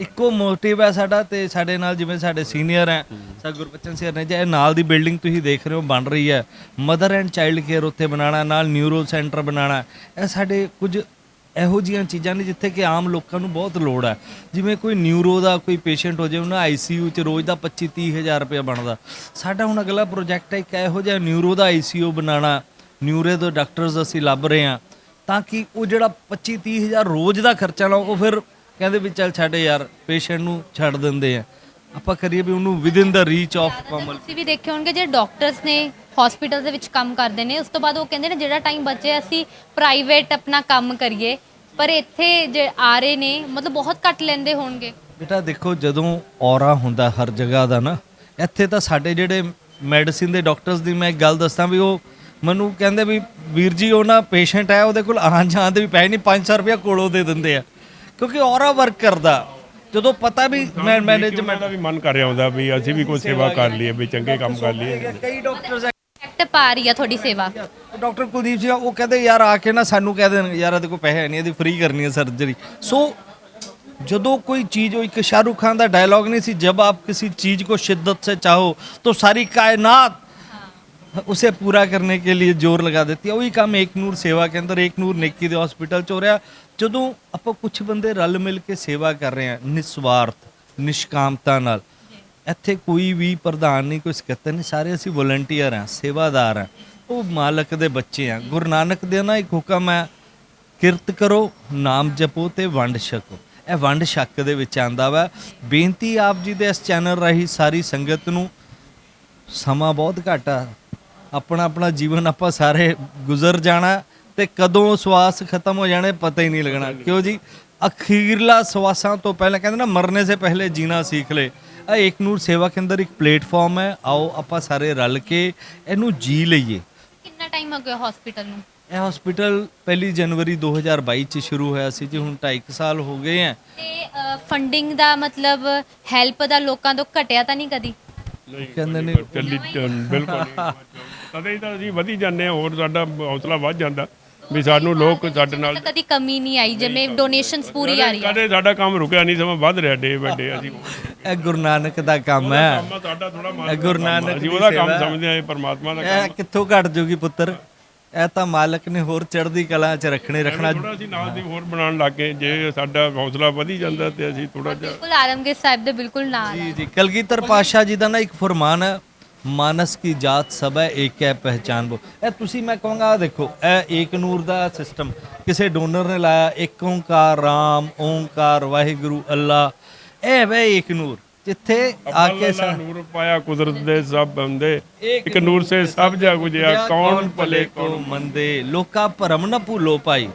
Speaker 2: ਇੱਕੋ ਮੋਟਿਵ ਹੈ ਸਾਡਾ ਤੇ ਸਾਡੇ ਨਾਲ ਜਿਵੇਂ ਸਾਡੇ ਸੀਨੀਅਰ ਹੈ ਸਾ ਗੁਰਬਚਨ ਸਿੰਘ ਨੇ, ਜੇ ਨਾਲ ਦੀ ਬਿਲਡਿੰਗ ਤੁਸੀਂ ਦੇਖ ਰਹੇ ਹੋ, ਬਣ ਰਹੀ ਹੈ। ਮਦਰ ਐਂਡ ਚਾਈਲਡ ਕੇਅਰ ਉੱਥੇ ਬਣਾਉਣਾ, ਨਾਲ ਨਿਊਰੋ ਸੈਂਟਰ ਬਣਾਉਣਾ, ਇਹ ਸਾਡੇ ਕੁਝ ਇਹੋ ਜੀਆਂ ਚੀਜ਼ਾਂ ਨੇ ਜਿੱਥੇ ਕਿ ਆਮ ਲੋਕਾਂ ਨੂੰ ਬਹੁਤ ਲੋੜ ਹੈ। ਜਿਵੇਂ ਕੋਈ ਨਿਊਰੋ ਦਾ ਕੋਈ ਪੇਸ਼ੈਂਟ ਹੋ ਜਾਵੇ ਉਹਨਾਂ ਆਈਸੀਯੂ 'ਚ ਰੋਜ਼ ਦਾ 25 30 ਹਜ਼ਾਰ ਰੁਪਏ ਬਣਦਾ। ਸਾਡਾ ਹੁਣ ਅਗਲਾ ਪ੍ਰੋਜੈਕਟ ਹੈ ਇੱਕ ਇਹੋ ਜਿਹਾ ਨਿਊਰੋ ਦਾ ਆਈਸੀਯੂ ਬਣਾਉਣਾ ਨਿਊਰੇ ਦੇ ਡਾਕਟਰਸ ਅਸੀਂ ਲੱਭ ਰਹੇ ਹਾਂ, ਤਾਂ ਕਿ ਉਹ ਜਿਹੜਾ 25 30 ਹਜ਼ਾਰ ਰੋਜ਼ ਦਾ ਖਰਚਾ ਲਾਓ, ਉਹ ਫਿਰ ਕਹਿੰਦੇ ਵੀ ਚੱਲ ਛੱਡ ਯਾਰ ਪੇਸ਼ੈਂਟ ਨੂੰ ਛੱਡ ਦਿੰਦੇ ਆ। ਆਪਾਂ ਕਰੀਏ ਵੀ ਉਹਨੂੰ within the reach of common
Speaker 1: ਤੁਸੀਂ ਵੀ ਦੇਖੇ ਹੋਣਗੇ ਜਿਹੜੇ ਡਾਕਟਰਸ ਨੇ ਹਸਪੀਟਲ ਦੇ ਵਿੱਚ ਕੰਮ ਕਰਦੇ ਨੇ ਉਸ ਤੋਂ ਬਾਅਦ ਉਹ ਕਹਿੰਦੇ ਨੇ ਜਿਹੜਾ ਟਾਈਮ ਬਚੇ ਅਸੀਂ ਪ੍ਰਾਈਵੇਟ ਆਪਣਾ ਕੰਮ ਕਰੀਏ। ਪਰ ਇੱਥੇ ਜੇ ਆ ਰਹੇ ਨੇ ਮਤਲਬ ਬਹੁਤ ਘੱਟ ਲੈਂਦੇ ਹੋਣਗੇ।
Speaker 2: ਬੇਟਾ ਦੇਖੋ ਜਦੋਂ ਔਰਾ ਹੁੰਦਾ ਹਰ ਜਗ੍ਹਾ ਦਾ ਨਾ ਇੱਥੇ ਤਾਂ ਸਾਡੇ ਜਿਹੜੇ ਮੈਡੀਸਿਨ ਦੇ ਡਾਕਟਰਸ ਦੀ ਮੈਂ ਇੱਕ ਗੱਲ ਦੱਸਾਂ ਵੀ ਉਹ ਮੈਨੂੰ ਕਹਿੰਦੇ ਵੀ ਵੀਰ ਜੀ ਉਹ ਨਾ ਪੇਸ਼ੈਂਟ ਹੈ ਉਹਦੇ ਕੋਲ ਆਉਣ ਜਾਣ ਦੇ ਵੀ ਪੈਸੇ ਨਹੀਂ 500 ਰੁਪਇਆ ਕੋਲੋਂ ਦੇ ਦਿੰਦੇ ਆ। ਕਿਉਂਕਿ ਔਰਾ ਵਰਕ ਕਰਦਾ। ਜਦੋਂ ਪਤਾ ਵੀ ਮੈਂ ਮੈਨੇਜਮੈਂਟ
Speaker 4: ਦਾ ਵੀ ਮਨ ਕਰ ਰਿਹਾ ਹੁੰਦਾ ਵੀ ਅਸੀਂ ਵੀ ਕੋਈ ਸੇਵਾ ਕਰ ਲਈਏ ਵੀ ਚੰਗੇ ਕੰਮ ਕਰ ਲਈਏ।
Speaker 2: ਕਈ ਡਾਕਟਰਸ
Speaker 1: ਐਕਟ ਪਾ ਰਹੀ ਆ ਤੁਹਾਡੀ ਸੇਵਾ।
Speaker 2: ਡਾਕਟਰ ਕੁਲਦੀਪ ਜੀ ਉਹ ਕਹਿੰਦੇ ਯਾਰ ਆ ਕੇ ਨਾ ਸਾਨੂੰ ਕਹਿ ਦੇਣ ਯਾਰ ਇਹਦੇ ਕੋਲ ਪੈਸੇ ਨਹੀਂ ਇਹਦੀ ਫ੍ਰੀ ਕਰਨੀ ਹੈ ਸਰਜਰੀ ਸੋ ਜਦੋਂ ਕੋਈ ਚੀਜ਼ ਉਹ ਇੱਕ ਸ਼ਾਹਰੁਖ ਖਾਨ ਦਾ ਡਾਇਲੌਗ ਨਹੀਂ ਸੀ ਜਦ ਆਪ ਕਿਸੇ ਚੀਜ਼ ਕੋ ਸ਼ਿੱਦਤ ਸੇ ਚਾਹੋ ਤਾਂ ਸਾਰੀ ਕਾਇਨਾਤ उसे पूरा करने के लिए जोर लगा देती है ਉਹੀ ਕੰਮ ਏਕ ਨੂਰ ਸੇਵਾ ਕੇ ਅੰਦਰ ਏਕ ਨੂਰ ਨੇਕੀ ਦੇ ਹਸਪੀਟਲ ਚ ਹੋ ਰਿਹਾ ਜਦੋਂ ਆਪਾਂ ਕੁਝ ਬੰਦੇ ਰਲ ਮਿਲ ਕੇ ਸੇਵਾ ਕਰ ਰਹੇ ਹਾਂ ਨਿਸਵਾਰਥ ਨਿਸ਼ਕਾਮਤਾ ਨਾਲ ਇੱਥੇ ਕੋਈ ਵੀ ਪ੍ਰਧਾਨ ਨਹੀਂ ਕੋਈ ਸਕੱਤਰ ਨਹੀਂ ਸਾਰੇ ਅਸੀਂ ਵੋਲੰਟੀਅਰ ਹਾਂ ਸੇਵਾਦਾਰ ਹਾਂ ਉਹ ਮਾਲਕ ਦੇ ਬੱਚੇ ਹਾਂ ਗੁਰੂ ਨਾਨਕ ਦੇ ਨਾ ਇੱਕ ਹੁਕਮ ਹੈ ਕਿਰਤ ਕਰੋ ਨਾਮ ਜਪੋ ਤੇ ਵੰਡ ਛਕੋ ਇਹ ਵੰਡ ਛਕ ਦੇ ਵਿੱਚ ਆਂਦਾ ਵਾ ਬੇਨਤੀ ਆਪ ਜੀ ਦੇ ਇਸ ਚੈਨਲ ਰਾਹੀਂ ਸਾਰੀ ਸੰਗਤ ਨੂੰ ਸਮਾਂ ਬਹੁਤ ਘੱਟ ਆ ਆਪਣਾ ਆਪਣਾ ਜੀਵਨ ਆਪਾਂ ਸਾਰੇ ਗੁਜ਼ਰ ਜਾਣਾ ਤੇ ਕਦੋਂ ਸਵਾਸ ਖਤਮ ਹੋ ਜਾਣੇ ਪਤਾ ਹੀ ਨਹੀਂ ਲੱਗਣਾ। ਕਿਉਂ ਜੀ? ਅਖੀਰਲਾ ਸਵਾਸਾਂ ਤੋਂ ਪਹਿਲਾਂ ਕਹਿੰਦੇ ਨਾ ਮਰਨੇ ਸੇ ਪਹਿਲੇ ਜੀਣਾ ਸਿੱਖ ਲੈ। ਆ ਏਕ ਨੂਰ ਸੇਵਾ ਕੇ ਅੰਦਰ ਇੱਕ ਪਲੇਟਫਾਰਮ ਹੈ ਆਓ ਆਪਾਂ ਸਾਰੇ ਰਲ ਕੇ ਇਹਨੂੰ ਜੀ ਲਈਏ।
Speaker 1: ਕਿੰਨਾ ਟਾਈਮ ਹੋ ਗਿਆ ਹਸਪੀਟਲ ਨੂੰ?
Speaker 2: ਇਹ ਹਸਪੀਟਲ ਪਹਿਲੀ ਜਨਵਰੀ 2022 ਚ ਸ਼ੁਰੂ ਹੋਇਆ ਸੀ ਜੀ ਹੁਣ 2.5 ਸਾਲ ਹੋ ਗਏ ਆ
Speaker 1: ਤੇ ਫੰਡਿੰਗ ਦਾ ਮਤਲਬ ਹੈਲਪ ਦਾ ਲੋਕਾਂ ਤੋਂ ਘਟਿਆ ਤਾਂ ਨਹੀਂ ਕਦੀ?
Speaker 2: ਕਹਿੰਦੇ ਨੇ
Speaker 4: ਚੱਲੀ ਬਿਲਕੁਲ ਹੀ ਤਾਂ ਅਸੀਂ ਵਧੀ ਜਾਂਦੇ ਹਾਂ ਹੋਰ ਸਾਡਾ ਹੌਸਲਾ ਵੱਧ ਜਾਂਦਾ। ਵੀ ਸਾਨੂੰ ਲੋਕ ਸਾਡੇ ਨਾਲ
Speaker 1: ਕਦੀ ਕਮੀ ਨਹੀਂ ਆਈ ਜਿਵੇਂ ਡੋਨੇਸ਼ਨਸ ਪੂਰੀ ਆ ਰਹੀ ਆ
Speaker 4: ਕਦੇ ਸਾਡਾ ਕੰਮ ਰੁਕਿਆ ਨਹੀਂ ਸਮਾਂ ਵੱਧ ਰਿਹਾ ਡੇ ਵੱਡੇ ਅਸੀਂ।
Speaker 2: ਇਹ ਗੁਰੂ ਨਾਨਕ ਦਾ ਕੰਮ ਹੈ।
Speaker 4: ਕੰਮ ਸਾਡਾ ਥੋੜਾ
Speaker 2: ਇਹ ਗੁਰੂ ਨਾਨਕ ਦੀ
Speaker 4: ਉਹਦਾ ਕੰਮ। ਸਮਝਦੇ ਇਹ ਪਰਮਾਤਮਾ ਦਾ
Speaker 2: ਇਹ ਕਿੱਥੋਂ ਘਟ ਜੂਗੀ ਪੁੱਤਰ? ਇਹ ਤਾਂ ਮਾਲਕ ਨੇ ਹੋਰ ਚੜ੍ਹਦੀ ਕਲਾ ਚ ਰੱਖਣੇ ਰੱਖਣਾ।
Speaker 4: ਥੋੜਾ ਅਸੀਂ ਨਾਲ ਦੀ ਹੋਰ ਬਣਾਉਣ ਲੱਗ ਗਏ। ਜੇ ਸਾਡਾ ਹੌਸਲਾ ਵਧੀ ਜਾਂਦਾ ਤੇ ਅਸੀਂ ਥੋੜਾ ਜਿਹਾ
Speaker 1: ਬਿਲਕੁਲ ਆਲਮਗੀਰ ਸਾਹਿਬ ਦੇ ਬਿਲਕੁਲ ਨਾਲ
Speaker 2: ਜੀ ਜੀ। ਕਲਗੀਧਰ ਪਾਸ਼ਾ ਜੀ ਦਾ ਨਾ ਇੱਕ ਫਰਮਾਨ ਹੈ ਮਾਨਸ ਕੀ ਜਾਤ ਸਭ ਹੈ ਏਕ ਹੈ ਪਹਿਚਾਨ ਬੋ। ਇਹ ਤੁਸੀਂ ਮੈਂ ਕਹਾਂਗਾ ਦੇਖੋ ਇਹ ਏਕ ਨੂਰ ਦਾ ਸਿਸਟਮ ਕਿਸੇ ਡੋਨਰ ਨੇ ਲਾਇਆ ਏਕ ਓੰਕਾਰ ਰਾਮ ਓੰਕਾਰ ਵਾਹਿਗੁਰੂ ਅੱਲਾ। ਇਹ ਵੇ ਏਕ ਨੂਰ। ਜਿੱਥੇ ਆ ਕੇ
Speaker 4: ਅੱਲਾ ਨੂਰ ਪਾਇਆ ਕੁਦਰਤ ਦੇ ਸਭ ਬੰਦੇ। ਇੱਕ ਨੂਰ ਸੇ ਸਭ ਜਗ ਉਜਿਆ ਕੌਣ ਭਲੇ
Speaker 2: ਕੋ ਮੰਦੇ। ਲੋਕਾ ਭਰਮ ਨਾ ਭੂਲੋ ਭਾਈ।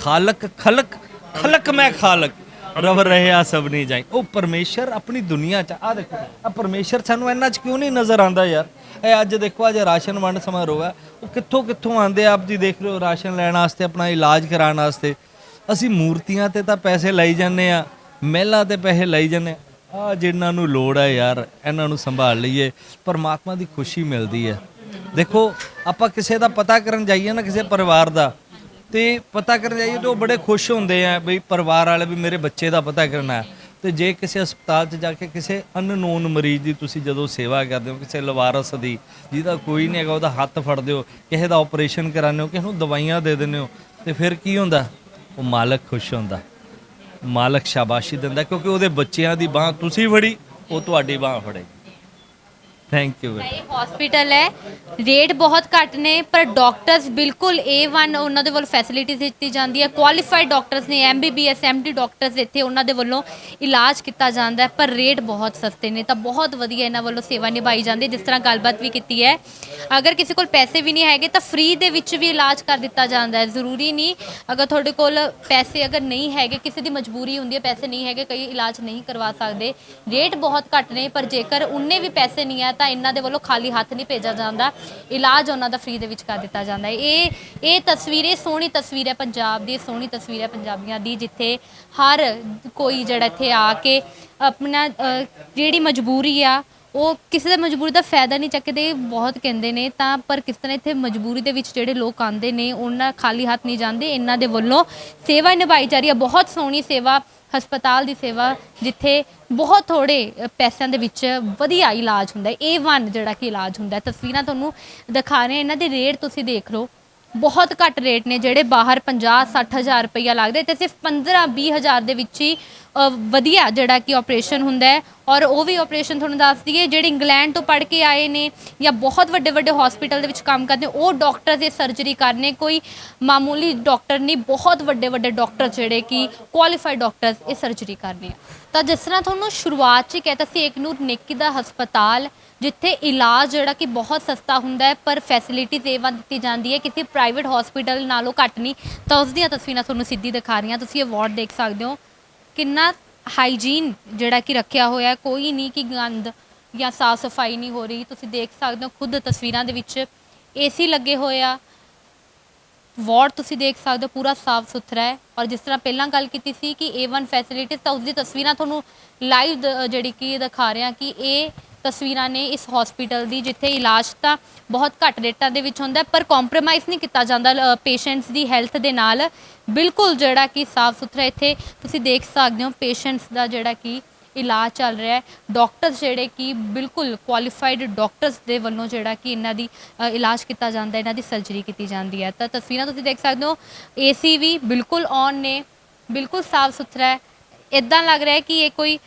Speaker 2: ਖਾਲਕ ਖਲਕ ਖਲਕ ਮੈਂ ਖਾਲਕ। ਰਵ ਰਹਿਆ ਸਭ ਨਹੀਂ ਜਾਈ। ਉਹ ਪਰਮੇਸ਼ਰ ਆਪਣੀ ਦੁਨੀਆ ਚ ਆ ਦੇਖੋ। ਆ ਪਰਮੇਸ਼ਰ ਸਾਨੂੰ ਇਹਨਾਂ ਚ ਕਿਉਂ ਨਹੀਂ ਨਜ਼ਰ ਆਂਦਾ ਯਾਰ? ਇਹ ਅੱਜ ਦੇਖੋ ਅੱਜ ਰਾਸ਼ਨ ਵੰਡ ਸਮਾਰੋਹ ਹੈ ਉਹ ਕਿੱਥੋਂ ਕਿੱਥੋਂ ਆਂਦੇ ਆਪ ਜੀ ਦੇਖ ਰਹੇ ਹੋ ਰਾਸ਼ਨ ਲੈਣ ਵਾਸਤੇ ਆਪਣਾ ਇਲਾਜ ਕਰਾਉਣ ਵਾਸਤੇ। ਅਸੀਂ ਮੂਰਤੀਆਂ ਤੇ ਤਾਂ ਪੈਸੇ ਲਾਈ ਜਾਂਦੇ ਆ ਮਹਿਲਾਂ ਤੇ ਪੈਸੇ ਲਾਈ ਜਾਂਦੇ ਆ। ਜਿਨ੍ਹਾਂ ਨੂੰ ਲੋੜ ਹੈ ਯਾਰ, ਇਹਨਾਂ ਨੂੰ ਸੰਭਾਲ ਲਈਏ, ਪਰਮਾਤਮਾ ਦੀ ਖੁਸ਼ੀ ਮਿਲਦੀ ਹੈ। ਦੇਖੋ, ਆਪਾਂ ਕਿਸੇ ਦਾ ਪਤਾ ਕਰਨ ਜਾਈਏ ਨਾ ਕਿਸੇ ਪਰਿਵਾਰ ਦਾ, ਤੇ ਪਤਾ ਕਰਨ ਜਾਈਏ ਤੇ ਉਹ ਬੜੇ ਖੁਸ਼ ਹੁੰਦੇ ਆ ਬਈ ਪਰਿਵਾਰ ਵਾਲੇ ਵੀ ਮੇਰੇ ਬੱਚੇ ਦਾ ਪਤਾ ਕਰਨਾ ਹੈ। ਤੇ ਜੇ ਕਿਸੇ ਹਸਪਤਾਲ 'ਚ ਜਾ ਕੇ ਕਿਸੇ ਅਨਨੋਨ ਮਰੀਜ਼ ਦੀ ਤੁਸੀਂ ਜਦੋਂ ਸੇਵਾ ਕਰਦੇ ਹੋ, ਕਿਸੇ ਲਵਾਰਸ ਦੀ, ਜਿਹਦਾ ਕੋਈ ਨਹੀਂ ਹੈਗਾ, ਉਹਦਾ ਹੱਥ ਫੜਦੇ ਹੋ, ਕਿਸੇ ਦਾ ਆਪਰੇਸ਼ਨ ਕਰਾਉਂਦੇ ਹੋ, ਕਿਸੇ ਨੂੰ ਦਵਾਈਆਂ ਦੇ ਦਿੰਦੇ ਹੋ, ਤੇ ਫਿਰ ਕੀ ਹੁੰਦਾ? ਉਹ ਮਾਲਕ ਖੁਸ਼ ਹੁੰਦਾ। ਮਾਲਕ ਸ਼ਾਬਾਸ਼ੀ ਦਿੰਦਾ ਕਿਉਂਕਿ ਉਹਦੇ ਬੱਚਿਆਂ ਦੀ ਬਾਹ ਤੁਸੀਂ ਫੜੀ ਉਹ ਤੁਹਾਡੀ ਬਾਹ ਫੜੇ। ਥੈਂਕ ਯੂ
Speaker 1: ਇਹ ਹਸਪੀਟਲ ਹੈ। ਰੇਟ ਬਹੁਤ ਘੱਟ ਨੇ, ਪਰ ਡਾਕਟਰਸ ਬਿਲਕੁਲ A1 ਉਹਨਾਂ ਦੇ ਵੱਲੋਂ ਫੈਸਿਲਿਟੀਜ਼ ਦਿੱਤੀ ਜਾਂਦੀ ਹੈ। ਕੁਆਲੀਫਾਈਡ ਡਾਕਟਰਸ ਨੇ MBBS MD ਡਾਕਟਰਸ ਇੱਥੇ ਉਹਨਾਂ ਦੇ ਵੱਲੋਂ ਇਲਾਜ ਕੀਤਾ ਜਾਂਦਾ ਹੈ, ਪਰ ਰੇਟ ਬਹੁਤ ਸਸਤੇ ਨੇ। ਤਾਂ ਬਹੁਤ ਵਧੀਆ ਇਹਨਾਂ ਵੱਲੋਂ ਸੇਵਾ ਨਿਭਾਈ ਜਾਂਦੀ ਹੈ, ਜਿਸ ਤਰ੍ਹਾਂ ਗੱਲਬਾਤ ਵੀ ਕੀਤੀ ਹੈ। ਅਗਰ ਕਿਸੇ ਕੋਲ ਪੈਸੇ ਵੀ ਨਹੀਂ ਹੈਗੇ, ਤਾਂ ਫ੍ਰੀ ਦੇ ਵਿੱਚ ਵੀ ਇਲਾਜ ਕਰ ਦਿੱਤਾ ਜਾਂਦਾ ਹੈ। ਜ਼ਰੂਰੀ ਨਹੀਂ, ਅਗਰ ਤੁਹਾਡੇ ਕੋਲ ਪੈਸੇ ਅਗਰ ਨਹੀਂ ਹੈਗੇ, ਕਿਸੇ ਦੀ ਮਜਬੂਰੀ ਹੁੰਦੀ ਹੈ, ਪੈਸੇ ਨਹੀਂ ਹੈਗੇ, ਕਈ ਇਲਾਜ ਨਹੀਂ ਕਰਵਾ ਸਕਦੇ। ਰੇਟ ਬਹੁਤ ਘੱਟ ਨੇ, ਪਰ ਜੇਕਰ ਉਹਨੇ ਵੀ ਪੈਸੇ ਨਹੀਂ ਹੈ ਤਾਂ ਇਹਨਾਂ ਦੇ ਵੱਲੋਂ ਖਾਲੀ ਹੱਥ ਨਹੀਂ ਭੇਜਿਆ ਜਾਂਦਾ। ਇਲਾਜ ਉਹਨਾਂ ਦਾ ਫ੍ਰੀ ਦੇ ਵਿੱਚ ਕਰ ਦਿੱਤਾ ਜਾਂਦਾ ਹੈ। ਇਹ ਇਹ ਤਸਵੀਰ ਇਹ ਸੋਹਣੀ ਤਸਵੀਰ ਹੈ ਪੰਜਾਬ ਦੀ ਇਹ ਸੋਹਣੀ ਤਸਵੀਰ ਹੈ ਪੰਜਾਬੀਆਂ ਦੀ ਜਿੱਥੇ ਹਰ ਕੋਈ ਜਿਹੜਾ ਇੱਥੇ ਆ ਕੇ ਆਪਣਾ ਅ, ਜਿਹੜੀ ਮਜਬੂਰੀ ਆ ਉਹ ਕਿਸੇ ਦਾ ਮਜਬੂਰੀ ਦਾ ਫਾਇਦਾ ਨਹੀਂ ਚੱਕਦੇ ਬਹੁਤ ਕਹਿੰਦੇ ਨੇ, ਤਾਂ ਪਰ ਕਿਸ ਤਰ੍ਹਾਂ ਇੱਥੇ ਮਜਬੂਰੀ ਦੇ ਵਿੱਚ ਜਿਹੜੇ ਲੋਕ ਆਉਂਦੇ ਨੇ, ਉਹਨਾਂ ਖਾਲੀ ਹੱਥ ਨਹੀਂ ਜਾਂਦੇ, ਇਹਨਾਂ ਦੇ ਵੱਲੋਂ ਸੇਵਾ ਨਿਭਾਈ ਜਾ ਰਹੀ ਹੈ, ਬਹੁਤ ਸੋਹਣੀ ਸੇਵਾ, ਹਸਪਤਾਲ ਦੀ ਸੇਵਾ, ਜਿੱਥੇ ਬਹੁਤ ਥੋੜੇ ਪੈਸਿਆਂ ਦੇ ਵਿੱਚ ਵਧੀਆ ਇਲਾਜ ਹੁੰਦਾ ਹੈ A1 ਜਿਹੜਾ ਕਿ ਇਲਾਜ ਹੁੰਦਾ ਹੈ। ਤਸਵੀਰਾਂ ਤੁਹਾਨੂੰ ਦਿਖਾ ਰਹੇ ਇਹਨਾਂ ਦੇ ਰੇਟ ਤੁਸੀਂ ਦੇਖ ਲਓ ਬਹੁਤ ਘੱਟ ਰੇਟ ਨੇ ਜਿਹੜੇ ਬਾਹਰ 50 60000 ਰੁਪਈਆ ਲੱਗਦਾ ਤੇ ਸਿਰਫ 15 20000 ਦੇ ਵਿੱਚ ਹੀ ਅ, ਵਧੀਆ ਜਿਹੜਾ ਕਿ ਆਪਰੇਸ਼ਨ ਹੁੰਦਾ ਹੈ। ਔਰ ਉਹ ਵੀ ਆਪਰੇਸ਼ਨ ਤੁਹਾਨੂੰ ਦੱਸ ਦਈਏ ਜਿਹੜੇ ਇੰਗਲੈਂਡ ਤੋਂ ਪੜ੍ਹ ਕੇ ਆਏ ਨੇ ਜਾਂ ਬਹੁਤ ਵੱਡੇ ਵੱਡੇ ਹਸਪੀਟਲ ਦੇ ਵਿੱਚ ਕੰਮ ਕਰਦੇ ਉਹ ਡਾਕਟਰ ਇਹ ਸਰਜਰੀ ਕਰਨੇ ਕੋਈ ਮਾਮੂਲੀ ਡਾਕਟਰ ਨਹੀਂ ਬਹੁਤ ਵੱਡੇ ਵੱਡੇ ਡਾਕਟਰ ਜਿਹੜੇ ਕਿ ਕੁਆਲੀਫਾਈਡ ਡਾਕਟਰਸ ਇਹ ਸਰਜਰੀ ਕਰਨੇ ਆ। ਤਾਂ ਜਿਸ ਤਰ੍ਹਾਂ ਤੁਹਾਨੂੰ ਸ਼ੁਰੂਆਤ 'ਚ ਹੀ ਕਹਿਤਾ ਸੀ ਏਕਨੂਰ ਨੇਕੀ ਦਾ ਹਸਪਤਾਲ, ਜਿੱਥੇ ਇਲਾਜ ਜਿਹੜਾ ਕਿ ਬਹੁਤ ਸਸਤਾ ਹੁੰਦਾ ਹੈ, ਪਰ ਫੈਸਿਲਿਟੀ ਸੇਵਾ ਦਿੱਤੀ ਜਾਂਦੀ ਹੈ ਕਿਸੇ ਪ੍ਰਾਈਵੇਟ ਹਸਪੀਟਲ ਨਾਲੋਂ ਘੱਟ ਨਹੀਂ। ਤਾਂ ਉਸ ਦੀਆਂ ਤਸਵੀਰਾਂ ਤੁਹਾਨੂੰ ਸਿੱਧੀ ਦਿਖਾ ਰਹੀਆਂ, ਤੁਸੀਂ ਇਹ ਵਾਰਡ ਦੇਖ ਸਕਦੇ ਹੋ। ਕਿੰਨਾ ਹਾਈਜੀਨ ਜਿਹੜਾ ਕਿ ਰੱਖਿਆ ਹੋਇਆ ਹੈ, ਕੋਈ ਨਹੀਂ ਕਿ ਗੰਦ ਜਾਂ ਸਾਫ਼ ਸਫ਼ਾਈ ਨਹੀਂ ਹੋ ਰਹੀ। ਤੁਸੀਂ ਦੇਖ ਸਕਦੇ ਹੋ, ਖੁਦ ਤਸਵੀਰਾਂ ਦੇ ਵਿੱਚ ਏਸੀ ਲੱਗੇ ਹੋਏ ਆ ਵਾਰਡ ਤੁਸੀਂ ਦੇਖ ਸਕਦੇ ਹੋ, ਪੂਰਾ ਸਾਫ਼ ਸੁਥਰਾ ਹੈ। ਔਰ ਜਿਸ ਤਰ੍ਹਾਂ ਪਹਿਲਾਂ ਗੱਲ ਕੀਤੀ ਸੀ ਕਿ A1 ਫੈਸਿਲਿਟੀਜ਼ ਤਾਂ ਉਸ ਦੀ ਤਸਵੀਰਾਂ ਤੁਹਾਨੂੰ ਲਾਈਵ ਜਿਹੜੀ ਕਿ ਦਿਖਾ ਰਹੇ ਹਾਂ ਕਿ ਇਹ ਤਸਵੀਰਾਂ ਨੇ ਇਸ ਹਸਪੀਟਲ ਦੀ, ਜਿੱਥੇ ਇਲਾਜ ਤਾਂ ਬਹੁਤ ਘੱਟ ਰੇਟਾਂ ਦੇ ਵਿੱਚ ਹੁੰਦਾ ਪਰ ਕੰਪਰੋਮਾਈਜ਼ ਨਹੀਂ ਕੀਤਾ ਜਾਂਦਾ ਪੇਸ਼ੈਂਟਸ ਦੀ ਹੈਲਥ ਦੇ ਨਾਲ। ਬਿਲਕੁਲ ਜਿਹੜਾ ਕਿ ਸਾਫ਼ ਸੁਥਰਾ ਇੱਥੇ ਤੁਸੀਂ ਦੇਖ ਸਕਦੇ ਹੋ ਪੇਸ਼ੈਂਟਸ ਦਾ ਜਿਹੜਾ ਕਿ ਇਲਾਜ ਚੱਲ ਰਿਹਾ ਹੈ। ਡਾਕਟਰਸ ਜਿਹੜੇ ਕਿ ਬਿਲਕੁਲ ਕੁਆਲੀਫਾਈਡ ਡਾਕਟਰਸ ਦੇ ਵੱਲੋਂ ਜਿਹੜਾ ਕਿ ਇਹਨਾਂ ਦੀ ਅ, ਇਲਾਜ ਕੀਤਾ ਜਾਂਦਾ ਹੈ ਇਹਨਾਂ ਦੀ ਸਰਜਰੀ ਕੀਤੀ ਜਾਂਦੀ ਹੈ। ਤਾਂ ਤਸਵੀਰਾਂ ਤੁਸੀਂ ਦੇਖ ਸਕਦੇ ਹੋ ਏਸੀ ਵੀ ਬਿਲਕੁਲ ਔਨ ਨੇ ਬਿਲਕੁਲ ਸਾਫ਼ ਸੁਥਰਾ ਹੈ। ਇਦਾਂ ਲੱਗ ਰਿਹਾ ਹੈ ਕਿ ਇਹ ਕੋਈ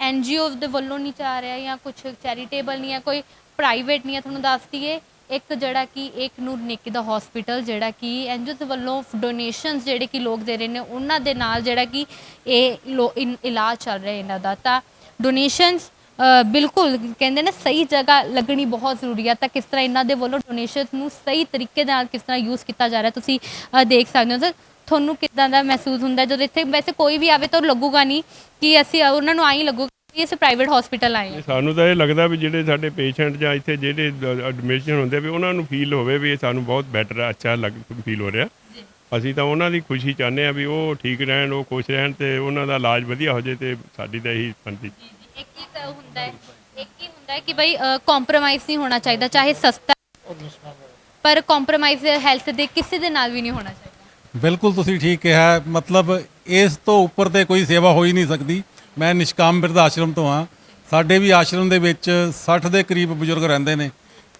Speaker 1: ਐਨਜੀਓ ਦੇ ਵੱਲੋਂ ਨਹੀਂ ਜਾ ਰਿਹਾ ਜਾਂ ਕੁਝ ਚੈਰੀਟੇਬਲ ਨਹੀਂ ਹੈ ਕੋਈ ਪ੍ਰਾਈਵੇਟ ਨਹੀਂ ਹੈ ਤੁਹਾਨੂੰ ਦੱਸ ਦਈਏ। ਇੱਕ ਜਿਹੜਾ ਕਿ ਇੱਕ ਨੂਰ ਨਿੱਕੀ ਦਾ ਹਸਪੀਟਲ ਜਿਹੜਾ ਕਿ ਐਨਜੀਓ ਦੇ ਵੱਲੋਂ ਡੋਨੇਸ਼ਨਸ ਜਿਹੜੇ ਕਿ ਲੋਕ ਦੇ ਰਹੇ ਨੇ, ਉਹਨਾਂ ਦੇ ਨਾਲ ਜਿਹੜਾ ਕਿ ਇਹ ਲੋ- ਇਨ- ਇਲਾਜ ਚੱਲ ਰਿਹਾ ਇਹਨਾਂ ਦਾ। ਤਾਂ ਡੋਨੇਸ਼ਨਸ ਬਿਲਕੁਲ ਕਹਿੰਦੇ ਨੇ ਸਹੀ ਜਗ੍ਹਾ ਲੱਗਣੀ ਬਹੁਤ ਜ਼ਰੂਰੀ ਹੈ ਤਾਂ ਕਿਸ ਤਰ੍ਹਾਂ ਇਹਨਾਂ ਦੇ ਵੱਲੋਂ ਡੋਨੇਸ਼ਨ ਨੂੰ ਸਹੀ ਤਰੀਕੇ ਦੇ ਨਾਲ ਕਿਸ ਤਰ੍ਹਾਂ ਯੂਜ਼ ਕੀਤਾ ਜਾ ਰਿਹਾ, ਤੁਸੀਂ ਦੇਖ ਸਕਦੇ ਹੋ। ਤਾਂ ਤੁਹਾਨੂੰ ਕਿਦਾਂ ਦਾ ਮਹਿਸੂਸ ਹੁੰਦਾ, ਜਦੋਂ ਇੱਥੇ ਵੈਸੇ ਕੋਈ ਵੀ ਆਵੇ ਤਾਂ ਲੱਗੂਗਾ ਨਹੀਂ ਕਿ ਅਸੀਂ, ਉਹਨਾਂ ਨੂੰ ਆਈ ਲੱਗੂਗਾ ਅਸੀਂ ਪ੍ਰਾਈਵੇਟ ਹਸਪੀਟਲ ਆਏ ਹਾਂ
Speaker 4: ਸਾਨੂੰ ਤਾਂ ਇਹ ਲੱਗਦਾ ਵੀ ਜਿਹੜੇ ਸਾਡੇ ਪੇਸ਼ੈਂਟ ਜਾਂ ਇੱਥੇ ਜਿਹੜੇ ਐਡਮਿਸ਼ਨ ਹੁੰਦੇ ਵੀ ਉਹਨਾਂ ਨੂੰ ਫੀਲ ਹੋਵੇ ਵੀ ਇਹ ਸਾਨੂੰ ਬਹੁਤ ਬੈਟਰ ਅੱਛਾ ਲੱਗ ਫੀਲ ਹੋ ਰਿਹਾ। ਅਸੀਂ ਤਾਂ ਉਹਨਾਂ ਦੀ ਖੁਸ਼ੀ ਚਾਹੁੰਦੇ ਆ ਵੀ ਉਹ ਠੀਕ ਰਹਿਣ ਉਹ ਖੁਸ਼ ਰਹਿਣ ਤੇ ਉਹਨਾਂ ਦਾ ਇਲਾਜ ਵਧੀਆ ਹੋ ਜਾਏ ਤੇ ਸਾਡੀ ਤਾਂ ਇਹੀ ਬਣਦੀ
Speaker 1: ਇੱਕ ਹੀ ਹੁੰਦਾ ਹੈ ਇੱਕ ਹੀ ਹੁੰਦਾ ਹੈ ਕਿ ਬਈ ਕੰਪਰੋਮਾਈਜ਼ ਨਹੀਂ ਹੋਣਾ ਚਾਹੀਦਾ ਚਾਹੇ ਸਸਤਾ ਪਰ ਕੰਪਰੋਮਾਈਜ਼ ਹੈਲਥ ਦੇ ਕਿਸੇ ਦੇ ਨਾਲ ਵੀ ਨਹੀਂ ਹੋਣਾ ਚਾਹੀਦਾ।
Speaker 5: ਬਿਲਕੁਲ ਤੁਸੀਂ ਠੀਕ ਕਿਹਾ। ਹੈ। ਮਤਲਬ ਇਸ ਤੋਂ ਉੱਪਰ ਤੇ ਕੋਈ ਸੇਵਾ ਹੋ ਹੀ ਨਹੀਂ ਸਕਦੀ। ਮੈਂ ਨਿਸ਼ਕਾਮ ਬਿਰਧ ਆਸ਼ਰਮ ਤੋਂ ਹਾਂ। ਸਾਡੇ ਵੀ ਆਸ਼ਰਮ ਦੇ ਵਿੱਚ 60 ਦੇ ਕਰੀਬ ਬਜ਼ੁਰਗ ਰਹਿੰਦੇ ਨੇ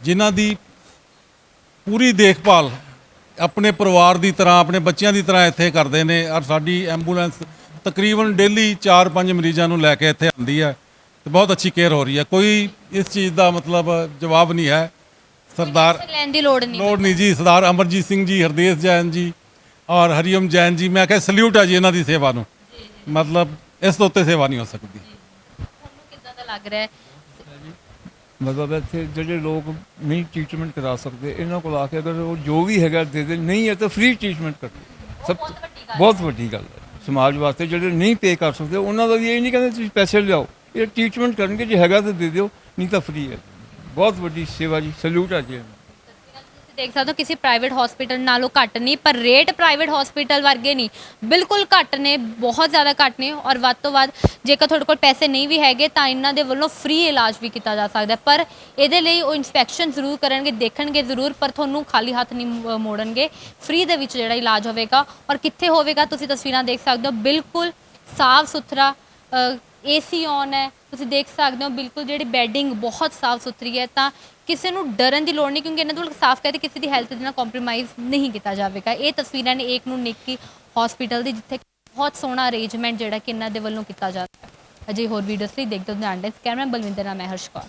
Speaker 5: ਜਿਨ੍ਹਾਂ ਦੀ ਪੂਰੀ ਦੇਖਭਾਲ ਆਪਣੇ ਪਰਿਵਾਰ ਦੀ ਤਰ੍ਹਾਂ ਆਪਣੇ ਬੱਚਿਆਂ ਦੀ ਤਰ੍ਹਾਂ ਇੱਥੇ ਕਰਦੇ ਨੇ ਔਰ ਸਾਡੀ ਐਂਬੂਲੈਂਸ ਤਕਰੀਬਨ ਡੇਲੀ 4-5 ਮਰੀਜ਼ਾਂ ਨੂੰ ਲੈ ਕੇ ਇੱਥੇ ਆਉਂਦੀ ਹੈ ਤੇ ਬਹੁਤ ਅੱਛੀ ਕੇਅਰ ਹੋ ਰਹੀ ਹੈ। ਕੋਈ ਇਸ ਚੀਜ਼ ਦਾ ਮਤਲਬ ਜਵਾਬ ਨਹੀਂ ਹੈ। ਸਰਦਾਰ
Speaker 1: ਲੈਣ ਦੀ ਲੋੜ ਨਹੀਂ।
Speaker 5: ਲੋੜ ਨਹੀਂ ਜੀ। ਸਰਦਾਰ ਅਮਰਜੀਤ ਸਿੰਘ ਜੀ ਹਰਦੇਸ ਜੈਨ ਜੀ ਔਰ ਹਰੀਓਮ ਜੈਨ ਜੀ ਮੈਂ ਕਿਹਾ ਸਲੂਟ ਹੈ ਜੀ ਇਹਨਾਂ ਦੀ ਸੇਵਾ ਨੂੰ। ਮਤਲਬ ਇਸ ਤੋਂ ਉੱਤੇ ਸੇਵਾ ਨਹੀਂ ਹੋ ਸਕਦੀ।
Speaker 1: ਤੁਹਾਨੂੰ ਕਿੱਦਾਂ ਦਾ ਲੱਗ ਰਿਹਾ ਹੈ?
Speaker 3: ਮਤਲਬ ਇੱਥੇ ਜਿਹੜੇ ਲੋਕ ਨਹੀਂ ਟ੍ਰੀਟਮੈਂਟ ਕਰਾ ਸਕਦੇ ਇਹਨਾਂ ਕੋਲ ਆ ਕੇ ਅਗਰ ਉਹ ਜੋ ਵੀ ਹੈਗਾ ਦੇ ਦੇ ਨਹੀਂ ਹੈ ਤਾਂ ਫ੍ਰੀ ਟ੍ਰੀਟਮੈਂਟ ਕਰਦੇ ਸਭ ਤੋਂ- ਬਹੁਤ ਵੱਡੀ ਗੱਲ ਹੈ। ਸਮਾਜ ਵਾਸਤੇ ਜਿਹੜੇ ਨਹੀਂ ਪੇ ਕਰ ਸਕਦੇ ਉਹਨਾਂ ਦਾ ਵੀ ਇਹ ਨਹੀਂ ਕਹਿੰਦੇ ਤੁਸੀਂ ਪੈਸੇ ਲਿਆਓ। ਇਹ ਟ੍ਰੀਟਮੈਂਟ ਕਰਨਗੇ ਜੇ ਹੈਗਾ ਤਾਂ ਦੇ ਦਿਓ ਨਹੀਂ ਤਾਂ ਫ੍ਰੀ ਹੈ। ਬਹੁਤ ਵੱਡੀ ਸੇਵਾ ਜੀ ਸਲੂਟ ਹੈ ਜੀ ਇਹਨਾਂ
Speaker 1: ਦੇਖ ਸਕਦੇ ਹੋ ਕਿਸੇ ਪ੍ਰਾਈਵੇਟ ਹਸਪੀਟਲ ਨਾਲੋਂ ਘੱਟ ਨਹੀਂ, ਪਰ ਰੇਟ ਪ੍ਰਾਈਵੇਟ ਹਸਪੀਟਲ ਵਰਗੇ ਨਹੀਂ। ਬਿਲਕੁਲ ਘੱਟ ਨੇ, ਬਹੁਤ ਜ਼ਿਆਦਾ ਘੱਟ ਨੇ ਔਰ ਵੱਧ ਤੋਂ ਵੱਧ ਜੇਕਰ ਤੁਹਾਡੇ ਕੋਲ ਪੈਸੇ ਨਹੀਂ ਵੀ ਹੈਗੇ, ਤਾਂ ਇਹਨਾਂ ਦੇ ਵੱਲੋਂ ਫ੍ਰੀ ਇਲਾਜ ਵੀ ਕੀਤਾ ਜਾ ਸਕਦਾ ਪਰ ਇਹਦੇ ਲਈ ਉਹ ਇਨਸਪੈਕਸ਼ਨ ਜ਼ਰੂਰ ਕਰਨਗੇ, ਦੇਖਣਗੇ ਜ਼ਰੂਰ, ਪਰ ਤੁਹਾਨੂੰ ਖਾਲੀ ਹੱਥ ਨਹੀਂ ਮ ਮੋੜਨਗੇ। ਫ੍ਰੀ ਦੇ ਵਿੱਚ ਜਿਹੜਾ ਇਲਾਜ ਹੋਵੇਗਾ ਔਰ ਕਿੱਥੇ ਹੋਵੇਗਾ, ਤੁਸੀਂ ਤਸਵੀਰਾਂ ਦੇਖ ਸਕਦੇ ਹੋ। ਬਿਲਕੁਲ ਸਾਫ਼ ਸੁਥਰਾ ਏਸੀ ਔਨ ਹੈ। ਤੁਸੀਂ ਦੇਖ ਸਕਦੇ ਹੋ, ਬਿਲਕੁਲ ਜਿਹੜੀ ਬੈਡਿੰਗ ਬਹੁਤ ਸਾਫ਼ ਸੁਥਰੀ ਹੈ, ਤਾਂ ਕਿਸੇ ਨੂੰ ਡਰਨ ਦੀ ਲੋੜ ਨਹੀਂ, ਕਿਉਂਕਿ ਇਹਨਾਂ ਕੋਲ ਸਾਫ਼ ਕਹਿ ਕਹਿੰਦੇ ਕਿਸੇ ਦੀ ਹੈਲਥ ਦੇ ਨਾਲ ਕੰਪਰੋਮਾਈਜ਼ ਨਹੀਂ ਕੀਤਾ ਜਾਵੇਗਾ। ਇਹ ਤਸਵੀਰਾਂ ਨੇ ਏਕ ਨੂੰ ਨਿੱਕੀ ਹਸਪੀਟਲ ਦੀ, ਜਿੱਥੇ ਬਹੁਤ ਸੋਹਣਾ ਅਰੇਂਜਮੈਂਟ ਜਿਹੜਾ ਕਿ ਇਹਨਾਂ ਦੇ ਵੱਲੋਂ ਕੀਤਾ ਜਾ ਰਿਹਾ ਹੈ। ਅਜੇ ਹੋਰ ਵੀਡੀਓਜ਼ ਲਈ ਦੇਖਦੇ ਹੋ ਧਿਆਨ ਦੇ ਕੈਮਰਾ ਬਲਵਿੰਦਰ ਨਾਮ ਹੈ, ਹਰਸ਼ ਕੌਰ।